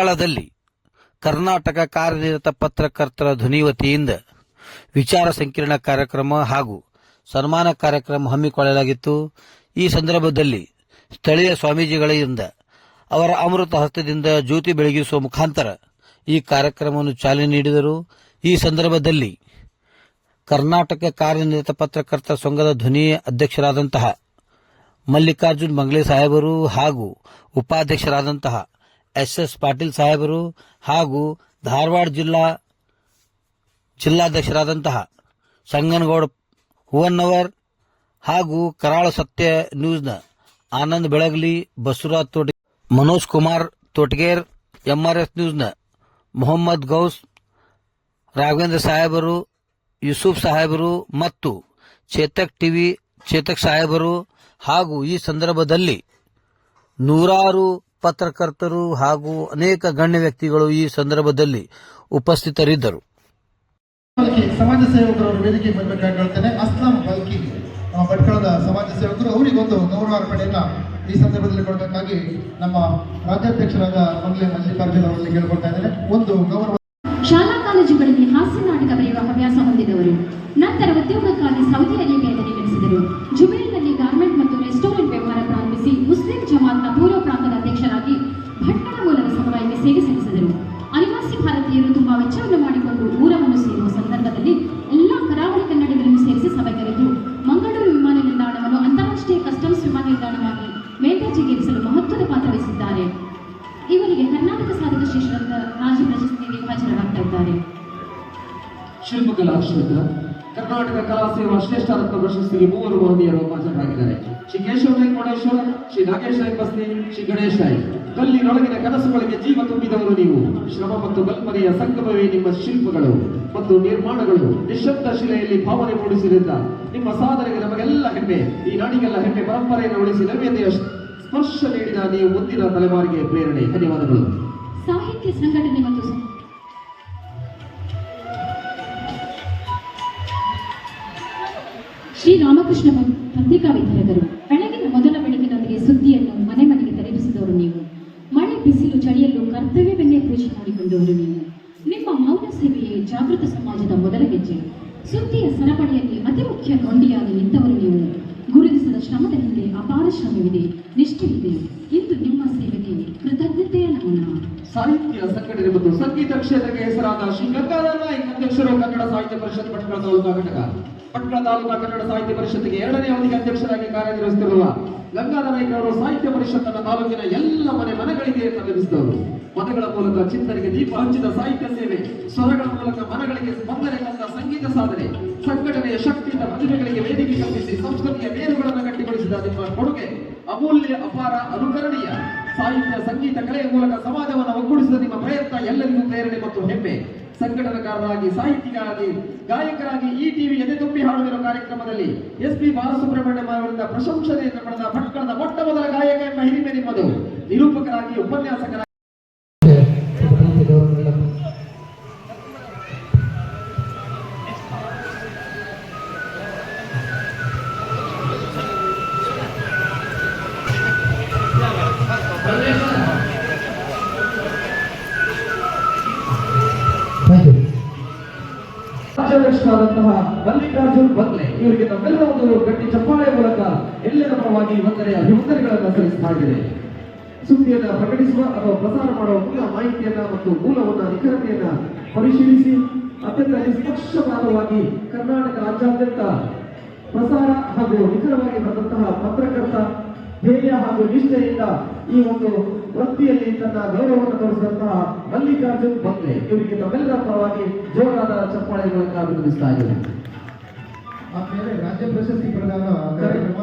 ಸಂದರ್ಭದಲ್ಲಿ ಕರ್ನಾಟಕ ಕಾರ್ಯನಿರತ ಪತ್ರಕರ್ತರ ಧ್ವನಿ ವತಿಯಿಂದ ವಿಚಾರ ಸಂಕಿರಣ ಕಾರ್ಯಕ್ರಮ ಹಾಗೂ ಸನ್ಮಾನ ಕಾರ್ಯಕ್ರಮ ಹಮ್ಮಿಕೊಳ್ಳಲಾಗಿತ್ತು. ಈ ಸಂದರ್ಭದಲ್ಲಿ ಸ್ಥಳೀಯ ಸ್ವಾಮೀಜಿಗಳಿಂದ ಅವರ ಅಮೃತ ಹಸ್ತದಿಂದ ಜ್ಯೋತಿ ಬೆಳಗಿಸುವ ಮುಖಾಂತರ ಈ ಕಾರ್ಯಕ್ರಮವನ್ನು ಚಾಲನೆ ನೀಡಿದರು. ಈ ಸಂದರ್ಭದಲ್ಲಿ ಕರ್ನಾಟಕ ಕಾರ್ಯನಿರತ ಪತ್ರಕರ್ತರ ಸಂಘದ ಧ್ವನಿ ಅಧ್ಯಕ್ಷರಾದಂತಹ ಮಲ್ಲಿಕಾರ್ಜುನ್ ಮಂಗ್ಲೆ ಸಾಹೇಬರು ಹಾಗೂ ಉಪಾಧ್ಯಕ್ಷರಾದಂತಹ ಎಸ್ ಎಸ್ ಪಾಟೀಲ್ ಸಾಹೇಬರು ಹಾಗೂ ಧಾರವಾಡ ಜಿಲ್ಲಾ ಜಿಲ್ಲಾಧ್ಯಕ್ಷರಾದಂತಹ ಸಂಗನಗೌಡ ಹೂವನ್ನವರ್ ಹಾಗೂ ಕರಾಳ ಸತ್ಯ ನ್ಯೂಸ್ನ ಆನಂದ್ ಬೆಳಗಲಿ, ಬಸವರಾಜ್ ತೋಟ ಮನೋಜ್ ಕುಮಾರ್ ತೋಟಗೇರ್, ಎಂಆರ್ಎಸ್ ನ್ಯೂಸ್ನ ಮೊಹಮ್ಮದ್ ಗೌಸ್, ರಾಘವೇಂದ್ರ ಸಾಹೇಬರು, ಯೂಸುಫ್ ಸಾಹೇಬರು ಮತ್ತು ಚೇತಕ್ ಟಿವಿ, ಚೇತಕ್ ಸಾಹೇಬರು ಹಾಗೂ ಈ ಸಂದರ್ಭದಲ್ಲಿ ನೂರಾರು ಪತ್ರಕರ್ತರು ಹಾಗೂ ಅನೇಕ ಗಣ್ಯ ವ್ಯಕ್ತಿಗಳು ಈ ಸಂದರ್ಭದಲ್ಲಿ ಉಪಸ್ಥಿತರಿದ್ದರು. ಸಮಾಜ ಸೇವಕರು ವೇದಿಕೆ ಬರಬೇಕಾಗಿ ಹೇಳ್ತೇನೆ. ಅಸ್ಲಾಂ ಬಲ್ಕಿ ನಮ್ಮ ಭಟ್ಕಳದ ಸಮಾಜ ಸೇವಕರು ಅವರಿಗೊಂದು ಗೌರವಾರ್ಪಣೆಯನ್ನ ಈ ಸಂದರ್ಭದಲ್ಲಿ ಕೊಡಬೇಕಾಗಿ ನಮ್ಮ ರಾಜ್ಯಾಧ್ಯಕ್ಷರಾದ ಮಂಗಲೇ ಮಲ್ಲಿಕಾರ್ಜುನ್ ಅವರಲ್ಲಿ ಕೇಳ್ಕೊಳ್ತಾ ಇದ್ದಾರೆ ಒಂದು ಗೌರವ ಶಾಲಾ ಕಾಲೇಜುಗಳಲ್ಲಿ ಹಾಸ್ಯ ನಾಟಕ ಬರೆಯುವ ಅಧ್ಯಕ್ಷರಾಗಿ ಮೂಲಕ ಸಮುದಾಯಕ್ಕೆ ಸೇವೆ ಸಲ್ಲಿಸಿದರು. ಅನಿವಾಸಿ ಭಾರತೀಯರು ತುಂಬಾ ವೆಚ್ಚವನ್ನು ಮಾಡಿಕೊಂಡು ಊರವನ್ನು ಸೇರುವ ಸಂದರ್ಭದಲ್ಲಿ ಎಲ್ಲಾ ಕರಾವಳಿ ಕನ್ನಡಿಗರನ್ನು ಸೇರಿಸಿ ಸಭೆ ಕರೆದು ಮಂಗಳೂರು ವಿಮಾನ ನಿಲ್ದಾಣವನ್ನು ಅಂತಾರಾಷ್ಟ್ರೀಯ ಕಸ್ಟಮ್ಸ್ ವಿಮಾನ ನಿಲ್ದಾಣವಾಗಿ ಮೇಲ್ದರ್ಜೆಗೇರಿಸಲು ಮಹತ್ವದ ಪಾತ್ರ ವಹಿಸಿದ್ದಾರೆ. ಇವರಿಗೆ ಕರ್ನಾಟಕ ಸಾಧಕ ಶ್ರೇಷ್ಠ ರಾಜ್ಯ ಪ್ರಶಸ್ತಿಗೆ ಹಾಜರಾಗ್ತಾ ಇದ್ದಾರೆ. ಶಿಲ್ಪಕಲಾ ಕ್ಷೇತ್ರ, ಕರ್ನಾಟಕ ಕಲಾ ಸೇವಾ ಶ್ರೇಷ್ಠ ರತ್ನ ಪ್ರಶಸ್ತಿಗೆ ಮೂವರು ಮಹನೀಯರು ಹಾಜರಾಗಿದ್ದಾರೆ. ಶ್ರೀ ಕೇಶವ ನಾಯ್ಕ ಕೋಡೇಶ್ವರ ಶ್ರೀ ನಾಗೇಶ್ ನಾಯ್ಕ ಬಸ್ನಿ ಶ್ರೀ ಗಣೇಶ್ ಕಲ್ಲಿನೊಳಗಿನ ಕನಸುಗಳಿಗೆ ಜೀವ ತುಂಬಿದವರು ನೀವು. ಶ್ರಮ ಮತ್ತು ಕಲ್ಪನೆಯ ಸಂಗಮವೇ ನಿಮ್ಮ ಶಿಲ್ಪಗಳು ಮತ್ತು ನಿರ್ಮಾಣಗಳು. ನಿಶಬ್ದ ಶಿಲೆಯಲ್ಲಿ ಭಾವನೆ ಮೂಡಿಸಿದ್ದ ನಿಮ್ಮ ಸಾಧನೆಗೆ ನಮಗೆಲ್ಲ ಹೆಮ್ಮೆ. ಈ ನಾಡಿಗೆಲ್ಲ ಹೆಮ್ಮೆ ಪರಂಪರೆಯನ್ನು ಉಳಿಸಿ ನವ್ಯತೆಯ ಸ್ಪರ್ಶ ನೀಡಿದ ನೀವು ಮುಂದಿನ ತಲೆಮಾರಿಗೆ ಪ್ರೇರಣೆ. ಧನ್ಯವಾದಗಳು. ಸಾಹಿತ್ಯ ಸಂಘಟನೆ ಮತ್ತು ಶ್ರೀ ರಾಮಕೃಷ್ಣ ಪತ್ರಿಕಾ ವಿತರಕರು ಬೆಳಗಿನ ಮೊದಲ ಬೆಳಗಿನೊಂದಿಗೆ ಸುದ್ದಿಯನ್ನು ಮನೆ ಮನೆಗೆ ತಲುಪಿಸಿದವರು ನೀವು. ಮಳೆ, ಬಿಸಿಲು, ಚಳಿಯಲ್ಲೂ ಕರ್ತವ್ಯವನ್ನೇ ಪೂಜೆ ಮಾಡಿಕೊಂಡವರು ನೀವು. ನಿಮ್ಮ ಮೌನ ಸೇವೆಯೇ ಜಾಗೃತ ಸಮಾಜದ ಮೊದಲ ಹೆಜ್ಜೆ. ಸುದ್ದಿಯ ಸರಪಳಿಯಲ್ಲಿ ಅತಿ ಮುಖ್ಯ ಕೊಂಡಿಯಾಗಿ ನಿಂತವರು ನೀವು. ಗುರುತಿಸಿದ ಶ್ರಮದ ಹಿಂದೆ ಅಪಾರ ಶ್ರಮವಿದೆ, ನಿಷ್ಠೆಯಿದೆ. ಇಂದು ನಿಮ್ಮ ಸೇವೆಗೆ ಕೃತಜ್ಞತೆಯ ನಮನ. ಸಾಹಿತ್ಯ ಸಂಘಟನೆ ಮತ್ತು ಸಂಗೀತ ಕ್ಷೇತ್ರಕ್ಕೆ ಹೆಸರಾದ ಶ್ರೀ ಗಂಗಾಧರ ನಾಯಕ್ ಅಧ್ಯಕ್ಷರು ಕನ್ನಡ ಸಾಹಿತ್ಯ ಪರಿಷತ್ ಪಟ್ಟಣ ತಾಲೂಕಾ ಘಟಕ. ಪಟ್ಟಣ ತಾಲೂಕಾ ಕನ್ನಡ ಸಾಹಿತ್ಯ ಪರಿಷತ್ತಿಗೆ ಎರಡನೇ ಅವಧಿಗೆ ಅಧ್ಯಕ್ಷರಾಗಿ ಕಾರ್ಯನಿರ್ವಹಿಸುತ್ತಿರುವ ಗಂಗಾಧರ ನಾಯ್ಕ ಅವರು ಸಾಹಿತ್ಯ ಪರಿಷತ್ತನ್ನ ತಾಲೂಕಿನ ಎಲ್ಲ ಮನೆ ಮನೆಗಳಿಗೆ ತಲುಪಿಸಿದವರು ಪದಗಳ ಮೂಲಕ ಚಿಂತನೆಗೆ ದೀಪ ಹಂಚಿದ ಸಾಹಿತ್ಯ ಸೇವೆ ಸ್ವರಗಳ ಮೂಲಕ ಮನಗಳಿಗೆ ಸ್ಪಂದನೆ ತಂದ ಸಂಗೀತ ಸಾಧನೆ, ಸಂಘಟನೆಯ ಶಕ್ತಿಯಿಂದ ಪ್ರತಿಭೆಗಳಿಗೆ ವೇದಿಕೆ ಕಲ್ಪಿಸಿ ಸಂಸ್ಕೃತಿಯ ಬೇರುಗಳನ್ನು ಗಟ್ಟಿಗೊಳಿಸಿದ ನಿಮ್ಮ ಕೊಡುಗೆ ಅಮೂಲ್ಯ, ಅಪಾರ, ಅನುಕರಣೀಯ ಸಾಹಿತ್ಯ, ಸಂಗೀತ, ಕಲೆಯ ಮೂಲಕ ಸಮಾಜವನ್ನು ಒಗ್ಗೂಡಿಸಿದ ನಿಮ್ಮ ಪ್ರಯತ್ನ ಎಲ್ಲರಿಗೂ ಪ್ರೇರಣೆ ಮತ್ತು ಹೆಮ್ಮೆ. ಸಂಘಟನಾಕಾರರಾಗಿ ಸಾಹಿತಿಗಾರಾಗಿ ಗಾಯಕರಾಗಿ ಈ ಟಿವಿ ಎದೆ ತುಂಬಿ ಹಾಡುತ್ತಿರುವ ಕಾರ್ಯಕ್ರಮದಲ್ಲಿ ಎಸ್ ಪಿ ಬಾಲಸುಬ್ರಹ್ಮಣ್ಯಂ ಅವರಿಂದ ಪ್ರಶಂಸನೆಯನ್ನು ಪಡೆದ ಭಟ್ಕಳದ ಮೊಟ್ಟ ಮೊದಲ ಗಾಯಕ ಎಂಬ ಹಿರಿಮೆ ನಿಮ್ಮದು. ನಿರೂಪಕರಾಗಿ ಉಪನ್ಯಾಸಕರಾಗಿ ರಾಜ್ಯಾಧ್ಯಕ್ಷರಾದಂತಹ ಮಲ್ಲಿಕಾರ್ಜುನ್ ಬಂಗ್ಲೆ ಇವರಿಗೆ ನಮ್ಮೆಲ್ಲ ಒಂದು ಗಟ್ಟಿ ಚಪ್ಪಾಳೆ ಮೂಲಕ ಎಲ್ಲರ ಪರವಾಗಿ ವಂದನೆ ಅಭಿವಂದನೆಗಳನ್ನು ಸಲ್ಲಿಸ್ತಾ ಸುದ್ದಿಯನ್ನ ಪ್ರಕಟಿಸುವ ಅಥವಾ ಪ್ರಸಾರ ಮಾಡುವ ಮೂಲ ಮಾಹಿತಿಯನ್ನ ಮತ್ತು ಮೂಲವನ್ನ ನಿಖರತೆಯನ್ನ ಪರಿಶೀಲಿಸಿ, ಅತ್ಯಂತ ನಿಷ್ಪಕ್ಷಪಾತವಾಗಿ ಕರ್ನಾಟಕ ರಾಜ್ಯಾದ್ಯಂತ ಪ್ರಸಾರ ಹಾಗೂ ನಿಖರವಾಗಿ ಬಂದಂತಹ ಪತ್ರಕರ್ತ ಧ್ಯೇಯ ಹಾಗೂ ನಿಷ್ಠೆಯಿಂದ ಈ ಒಂದು ವೃತ್ತಿಯಲ್ಲಿ ತನ್ನ ಗೌರವವನ್ನು ತೋರಿಸಿದಂತಹ ಮಲ್ಲಿಕಾರ್ಜುನ್ ಬಂಗ್ಲೆ. ಇವರಿಗೆ ತಮ್ಮೆಲ್ಲರ ಪರವಾಗಿ ಜೋರಾದ ಚಪ್ಪಾಳೆಗಳನ್ನು ಅಭಿನಂದಿಸ್ತಾ ಇದ್ದೇನೆ ಆಮೇಲೆ ರಾಜ್ಯ ಪ್ರಶಸ್ತಿ ಪ್ರದಾನ ಕಾರ್ಯಕ್ರಮ.